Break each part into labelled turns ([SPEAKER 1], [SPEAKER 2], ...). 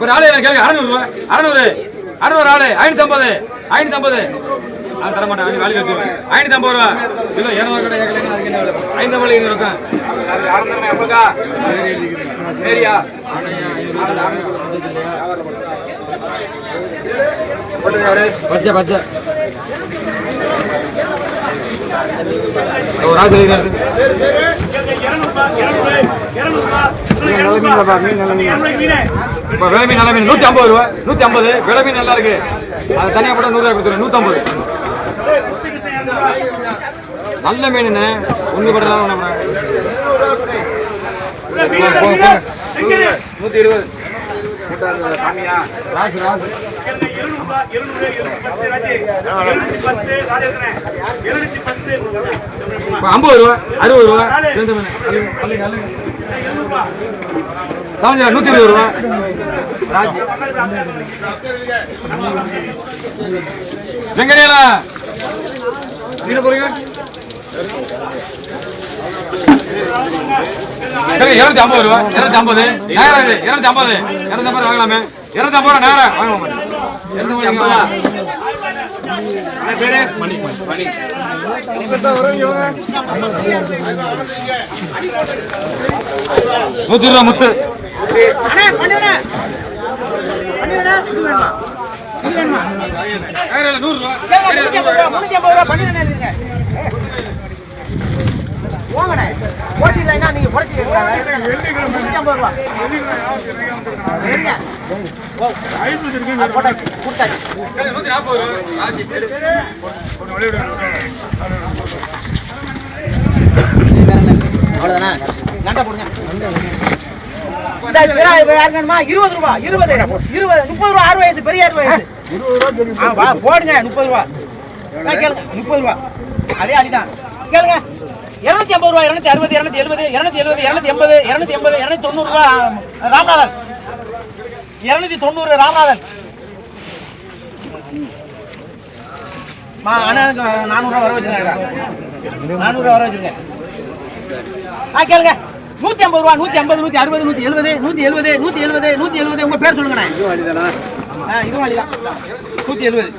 [SPEAKER 1] ஒரு ஆளு எனக்கு கேளுங்க அறநூறு அறநூறு. அறநூறு ஆளு ஐநூத்தி ஐம்பது ஐநூத்தி ஐம்பது அது தர மாட்டேன் வேலை கட்டு ஐநூத்தி ஐம்பது ரூபா இல்லை இரநூறு கடை கேட்கல அதுக்கு என்ன விலை? ஐநூத்தி ஐம்பது இருநூறு இருக்கும். சரியா? பச்சை பச்சை. ஒரு ஆள் மீன் இப்போ விலை மீன் நல்ல மீன். நூற்றி ஐம்பது ரூபா நூற்றி ஐம்பது. விலை மீன் நல்லா இருக்கு. அது தனியாக போட்டால் நூறுரூவா கொடுத்துருவேன். நூற்றம்பது நல்ல மீனுண்ணே ஒன்று கூட தான் நூற்றி இருபது. சாமியா? ராசு ராசு ஐம்பது ரூபா அறுபது ரூபா ரெண்டு நூற்றி இருபது ரூபா. ராஜி. செங்கடியாலா நீங்க போறீங்க இருநூத்தி ஐம்பது ரூபா. இருநூத்தி ஐம்பது நேரம் இது. இருநூத்தி ஐம்பது இருநூத்தி ஐம்பது வாங்கலாமே இருநூத்தி ஐம்பது ரூபா நேரம் வாங்க இருநூத்தி ஐம்பதா பேரு? மணி மணி. நூத்தி ரூபா முத்து. நேரம் நூறு ரூபா. நூத்தி நாற்பது ரூபா ராஜி
[SPEAKER 2] அவ்வளவுதானே? நண்டை போடுங்க. இந்த விரா இப்ப யாருக்கு வேணுமா? இருபது ரூபா இருபது. இருபது முப்பது ரூபா ஆறு வயசு பெரிய ஆறு வயசு. போடுங்க முப்பது ரூபா. கேளுங்க முப்பது ரூபா. அதே அலிதான் கேளுங்க. இருநூத்தி ஐம்பது ரூபா இருநூத்தி அறுபது இருநூத்தி எழுபது இருநூத்தி எழுபது இருநூத்தி எண்பது இருநூத்தி எண்பது இருநூத்தி தொண்ணூறு ரூபா ராமநாதன். இருநூத்தி தொண்ணூறு ராமநாதன். மா அண்ணனுக்கு நானூறுரூவா வர வச்சிருக்கேன் நானூறுரூவா வர வச்சிருக்கேன். ஆ கேளுங்க. நூத்தி ஐம்பது ரூபா நூத்தி ஐம்பது நூத்தி அறுபது நூத்தி எழுபது நூத்தி எழுபது நூத்தி எழுபது நூத்தி எழுபது. உங்க பேர் சொல்லுங்கண்ணே. ஆ இதுவும் அழிதான் நூத்தி எழுபது.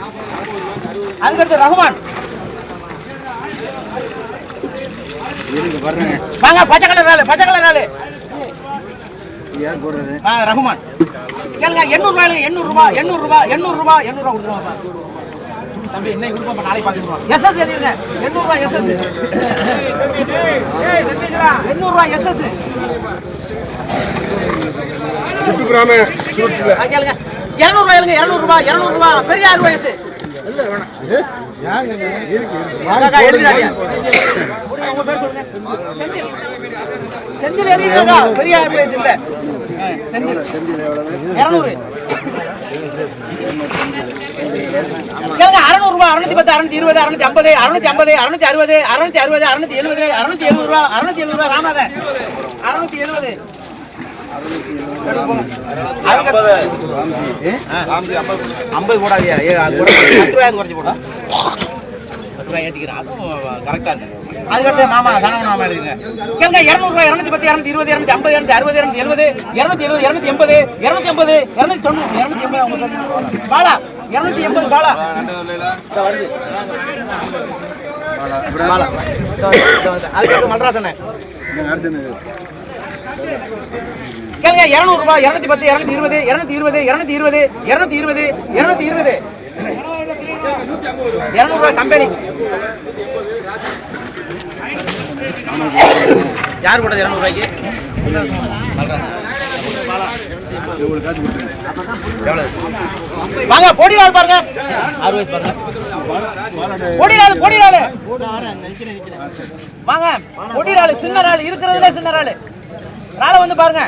[SPEAKER 2] அதுக்கடுத்து ரகுமான். வாங்க பச்சை கலர் நாள் பச்சை கலர் நாள் ஆ ரகுமான். கேளுங்க எண்ணூறு ரூபாய் எண்ணூறு ரூபாய் எண்ணூறு ரூபாய் எண்ணூறு ரூபாய் எண்ணூறு ரூபாய் கொடுத்துருவாங்க தம்பி என்ன கொடுப்போம் நாளைக்கு பார்த்துருவோம் எஸ்எஸ் எழுதிருங்க. எண்ணூறு ரூபாய் எஸ்எஸ் எண்ணூறு ரூபாய் எஸ்எஸ்
[SPEAKER 3] சுத்துக்குறாம சூட்ஸ்ல
[SPEAKER 2] கேளுங்க. இருநூறு ரூபாய் எழுங்க இருநூறு ரூபாய் இருநூறு ரூபாய் பெரிய செந்தில். பெரிய ஆறு வயசு இல்ல. ஆ, செந்தில். இருநூறு. கேளுங்க அறுநூறு ரூபாய் அறுநூத்தி பத்து அறுநூத்தி இருபது அறுநூத்தி ஐம்பது அறுநூத்தி ஐம்பது அறுநூத்தி அறுபது அறுநூத்தி அறுபது அறுநூத்தி எழுபது அறுநூத்தி எழுபது ரூபா அறுநூத்தி எழுபது ரூபா அறுநூத்தி எழுபது. ஐம்பது போடாதியா. ஏ அது பத்து ரூபாய் குறைச்சி போடா. பத்து ரூபாய் ஏற்றிக்கிறேன் அதுவும் கரெக்டாக இருக்கு. அதுக்கடுத்து மாமா சனவ மாமா எழுதுங்க கேளுங்க இரநூறுவா இரநூத்தி பத்து இரநூத்தி இருபது இரநூத்தி ஐம்பது இரநூத்தி அறுபது இரநூத்தி எழுபது இரநூத்தி எழுபது இரநூத்தி எண்பது இரநூத்தி ஐம்பது இரநூத்தி தொண்ணூறு இரநூத்தி எண்பது அவங்க பாலா இரநூத்தி எண்பது பாலா வருது பாலா இதோ வருது, கேளுங்க இருநூறு ரூபாய் பத்து இரநூத்தி இருபது இரநூத்தி இருபது இரநூத்தி இருபது இரநூத்தி இருபது இருநூத்தி இருபது இருநூறு ரூபாய் கம்பெனி. யார் போட்டது இருநூறு ரூபாய்க்கு வாங்க நாள் பாருங்க. ஆறு வயசு பாருங்க. போடிலால் வாங்க பொடிராளு சின்ன நாள் இருக்கிறதுல சின்ன நாள். நாளை வந்து பாருங்க.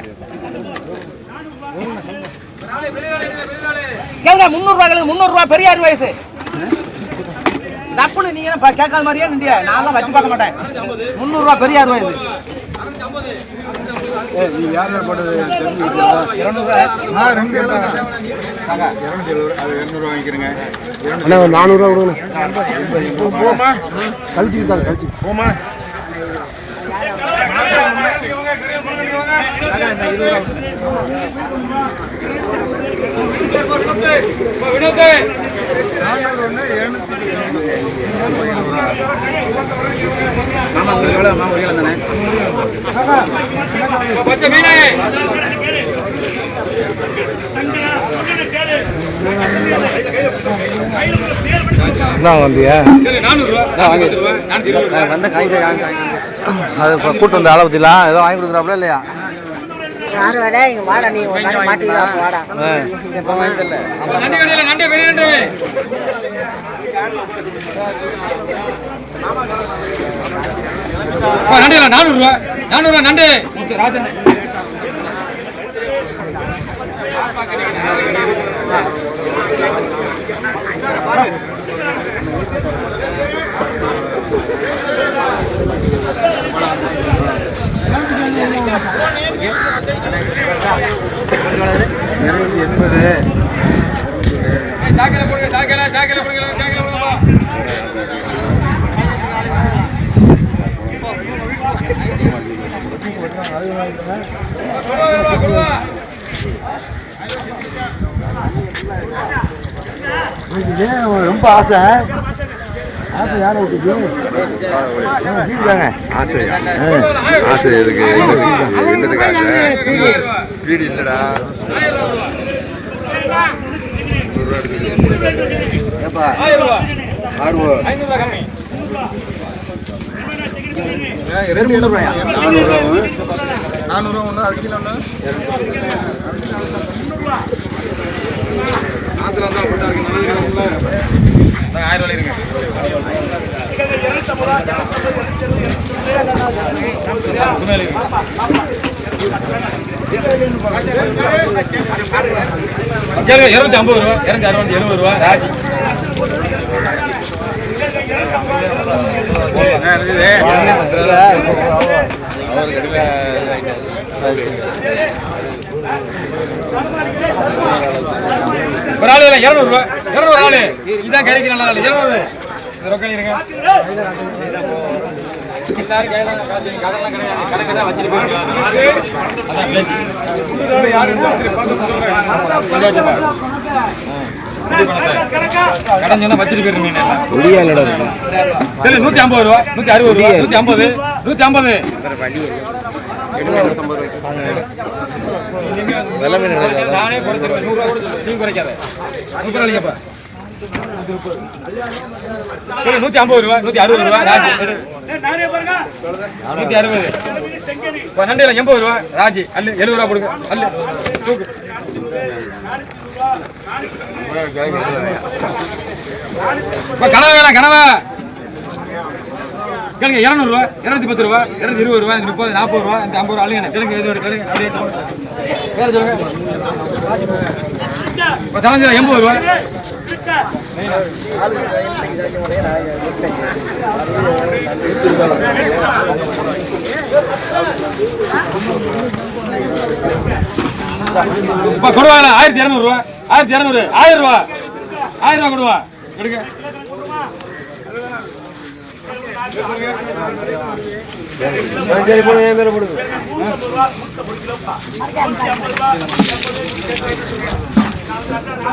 [SPEAKER 2] கேளுங்க முந்நூறு ரூபாய் முந்நூறு ரூபாய் பெரிய ஆறு வயசு. டப்புன்னு நீங்க என்ன கேட்காத மாதிரியே நின்றியா? நான்லாம் வச்சு பார்க்க மாட்டேன். முந்நூறு ரூபாய் பெரிய ஆறு வயசு.
[SPEAKER 3] நீ யார் யார் போட்டது? தெரிஞ்சுக்கிட்டா
[SPEAKER 2] இருநூறு
[SPEAKER 3] ஆ ரெண்டு இரநூறுவா வாங்கிக்கிறேங்க. நானூறுரூவா கொடுங்க கழிச்சுக்கிட்டாங்க கழிச்சு போமா
[SPEAKER 2] இந்த இருபது ரூபா
[SPEAKER 1] வினோத்து
[SPEAKER 3] மாமா உங்களுக்கு எவ்வளோ மாமா ஒரு கிலோ தானே?
[SPEAKER 1] பச்சை மீனே.
[SPEAKER 3] வந்தியா? வந்த காய்க்க அது கூட்டு வந்த அளவு பத்திலாம் ஏதோ வாங்கி கொடுக்குறாப்புல இல்லையா?
[SPEAKER 2] யாரு வேலை இங்க வாடா நீ மாட்டிக்கலாம் வாடா.
[SPEAKER 1] நண்டு நண்டு பெரிய நண்டு அப்பா, நண்டு. நானூறுரூவா நண்டு
[SPEAKER 3] இருநூத்தி எண்பது ரொம்ப ஆசை ஆசை யாரை
[SPEAKER 4] ஆசை ஆசை. எதுக்கு? என்னது காசு வீடு. இல்லடா.
[SPEAKER 3] நானூறுவாவும் நானூறுவா ஒன்று அது கிலோ ஒன்று
[SPEAKER 1] ஆத்துல இருந்தா போட்டா ஆயிரம் ரூபாய் இருங்க இருநூத்தி ஐம்பது ரூபா இருநூத்தி அறுபது எழுபது ரூபா ராஜி ஆ, இருக்குது. ஒரு ஆளு இல்லை இரநூறுவா இரநூறு ஆளு. இதுதான் கிடைக்கிற நல்ல ஆளு. இரநூறு. இந்த ரொக்கம் இருங்க. எல்லாரும் கிடையாது. வச்சுட்டு சரி நூத்தி ஐம்பது ரூபா நூத்தி அறுபது ரூபா நூத்தி ஐம்பது நூத்தி ஐம்பது நானே குறைச்சிருவேன். நூறு கூட நீங்க குறைக்காத. நூத்தி சரி நூத்தி ஐம்பது ரூபா நூத்தி அறுபது ரூபா ராஜி. நூத்தி அறுபது. இப்போ எண்பது ரூபா ராஜி. அல்ல எழுபது ரூபா கொடுங்க. அல்ல தூக்கு. கனவா வேணாம் கனவா. கேளுங்க இரநூறுவா இரநூத்தி பத்து ரூபா இரநூத்தி இருபது ரூபா முப்பது நாற்பது ரூபா இந்த ஐம்பது ரூபா அள்ளுங்க கேளுங்க எது கேளுங்க அப்படியே வேற சொல்லுங்க. எண்பது ரூபா. இப்போ ஆயிரத்தி இரநூறுவா. ஆயிரத்தி இரநூறு ஆயிரம் ரூபா. ஆயிரம் ரூபா கொடுவா. எடுங்க.
[SPEAKER 3] சரி போடுங்க ஏன் பேரை போடுங்க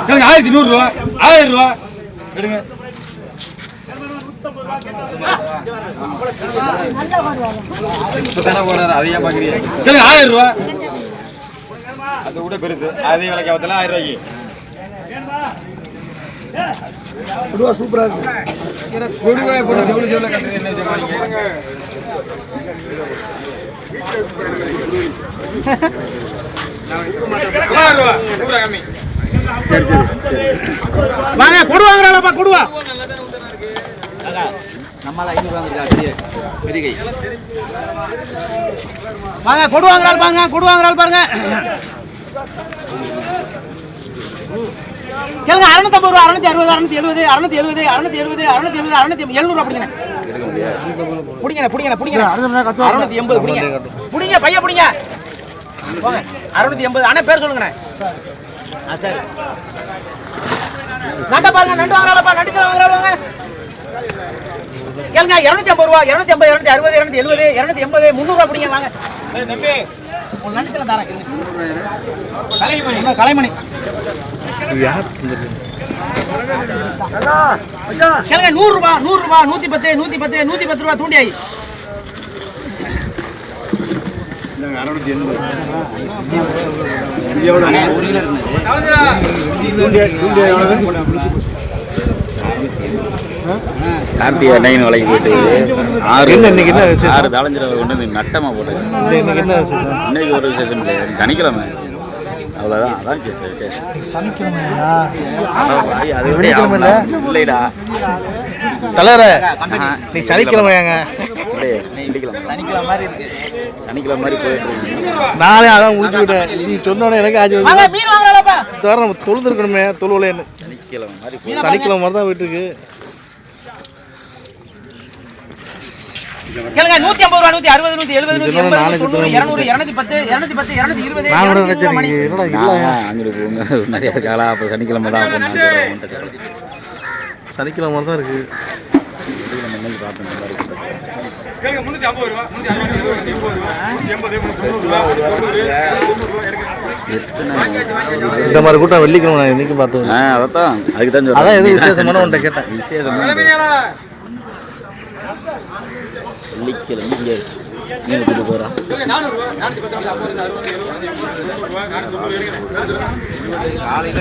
[SPEAKER 1] கேளுங்க ஆயிரத்தி நூறுரூவா ஆயிரம் ரூபா. எடுங்க. ஆயிரம் ரூபா. அதை விட பெருசு. அதே விலைக்கு ஆயிரம் ரூபாய்க்கு.
[SPEAKER 3] கொடுவா சூப்பரா இருக்கு.
[SPEAKER 1] கொடுவாய் போட்டு செவ்வளவு செவ்வளவு கட்டுறது என்ன செய்வாங்க ஆயிரம் ரூபா நூறு கம்மி
[SPEAKER 2] வாங்க கொடு வாங்குறாளப்பா கொடுவா வாங்க கொடு வாங்குறாள் பாருங்க கொடு வாங்குறாள் பாருங்க. கேளுங்க அறுநூத்தம்பது ரூபா அறுநூத்தி அறுபது அறுநூத்தி எழுபது அறுநூத்தி எழுபது அறுநூத்தி எழுபது அறுநூத்தி எழுபது அறுநூத்தி எழுநூறு பிடிங்க. பிடிங்க பிடிங்க பிடிங்க. அறுநூத்தி எண்பது பிடிங்க. பிடிங்க பையன் பிடிங்க. போங்க அறுநூத்தி எண்பது. அண்ணா பேர் சொல்லுங்கண்ணே. ஆ சரி. நண்டை பாருங்க நண்டு வாங்குறாளப்பா நண்டு தான் வாங்குறாங்க கேளுங்க இருநூத்தி ஐம்பது ரூபா இருநூத்தி ஐம்பது இருநூத்தி அறுபது இருநூத்தி எழுபது இருநூத்தி எண்பது முந்நூறுவா பிடிங்க வாங்க. நண்டு தரேன் கலைமணி கலைமணி கேளுங்க நூறு ரூபா நூறு ரூபா நூத்தி பத்து நூத்தி பத்து நூத்தி பத்து ரூபா தூண்டி ஆகி
[SPEAKER 5] கார்த்திகை நைன் வலைக்கு போயிட்டு ஆறு இன்னைக்கு என்ன ஆறு தாளஞ்சிரவை கொண்டு வந்து நட்டமாக போட்டேன்
[SPEAKER 3] இன்னைக்கு என்ன
[SPEAKER 5] இன்னைக்கு ஒரு விசேஷம் இல்லை சனிக்கிழமை. அவ்வளோதான் அதான் விசேஷம் விசேஷம்.
[SPEAKER 3] சனிக்கிழமையா?
[SPEAKER 5] அது
[SPEAKER 3] வெள்ளிக்கிழமை?
[SPEAKER 5] இல்லைடா.
[SPEAKER 3] தலைவர. நீ சனிக்கிழமையாங்க
[SPEAKER 5] சனிக்கிழமை. மாதிரி இருக்கு. சனிக்கிழமை மாதிரி போயிட்டு இருக்கு.
[SPEAKER 3] நானே அதான் முடிச்சு விட்டேன். நீ சொன்னோட எனக்கு ஆச்சு தவிர நம்ம தொழுது இருக்கணுமே தொழுவலேன்னு.
[SPEAKER 5] சனிக்கிழமை மாதிரி
[SPEAKER 3] சனிக்கிழமை மாதிரி தான் வீட்டுக்கு
[SPEAKER 2] கேளுங்க நூத்தி ஐம்பது ரூபா நூத்தி அறுபது நூத்தி எழுபது நூத்தி எண்பது தொண்ணூறு இருநூறு இருநூத்தி பத்து இருநூத்தி பத்து இருநூத்தி இருபது
[SPEAKER 5] அங்கிட்டு நிறைய இருக்காளா அப்போ சனிக்கிழமை தான்.
[SPEAKER 3] சனிக்கிழமை தான் இருக்கு
[SPEAKER 5] இன்னைக்கு பார்த்தேன்
[SPEAKER 1] தொண்ணூறு, தொண்ணூறு ரூபா எடுங்க.
[SPEAKER 5] எத்தனை
[SPEAKER 3] இந்த மாதிரி கூட்டம் வெள்ளிக்கிழமை நான் இன்னைக்கு பார்த்தது
[SPEAKER 5] ஆ அதான் அதுக்கு தான்
[SPEAKER 3] அதான் எதுவும் விசேஷமான உன்கிட்ட கேட்டேன்.
[SPEAKER 5] விசேஷம்.
[SPEAKER 1] கிளம்பினீங்களா?
[SPEAKER 5] வெள்ளிக்கிழமை இங்கே. நீ வச்சுட்டு போகிறான்
[SPEAKER 1] கேளுங்க, நானூறு ரூபா, நானூத்தி பத்து ரூபா, ஐம்பது, அறுபது, எழுபது, எண்பது, தொண்ணூறு ரூபா, நானூத்தி தொண்ணூறு எடுங்க. நானூத்தி தொண்ணூறு.